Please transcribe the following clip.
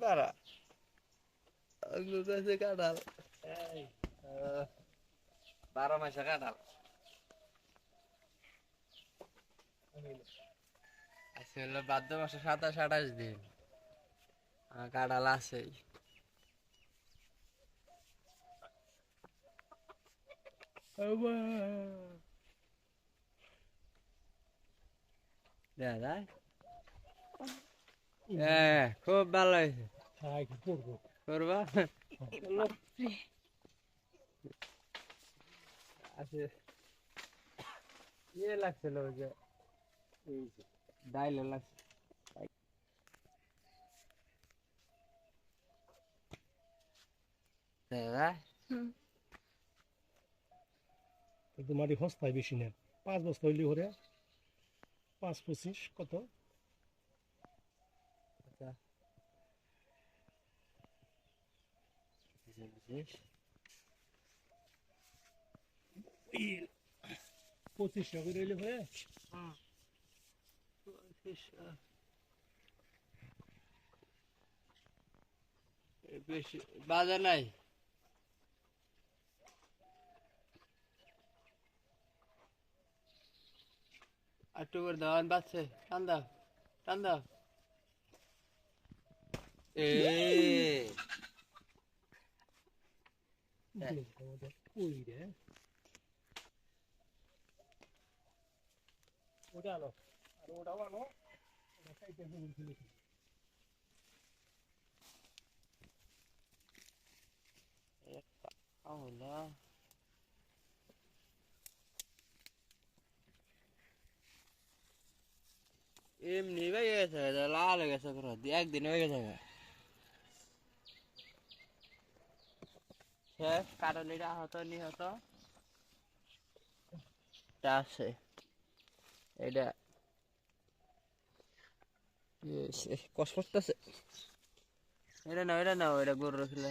বারা আঙ্গুর গাছে কাঁঠাল। এই আহ, বারো মাসে কাঁঠাল। আজকে হলো বাদ্য মাসে সাতাশ আঠাশ দিন। কাঁঠাল আছেই। দাদা? হ্যাঁ খুব ভালো হয়েছে। হ্যাঁ কি করব? আছে ইয়ে লাগছিল ওই যে ডাইলে লাগছে। মাটি সস্তায় বেশি না পাঁচ বস্তা হইলে হরে পাঁচ পঁচিশ কত? বুঝিস পঁচিশ টাকা রইলে হরে বেশি বাজে নাই। একটু করে দাও বাচ্চে টান দাও টান দাও। এ। ওই রে ওটা আনো আর ওটাও আনো ওটা সাইডে ফেলে ফেলেছি আল্লাহ এমনি হয়ে গেছে লাল হয়ে গেছে পুরো একদিন হয়ে গেছে শেষ কারণীরা আহত নিহত। আছে। এটা কষ্ট করতেছে। এটা না এটা না এটা গরুর খেলে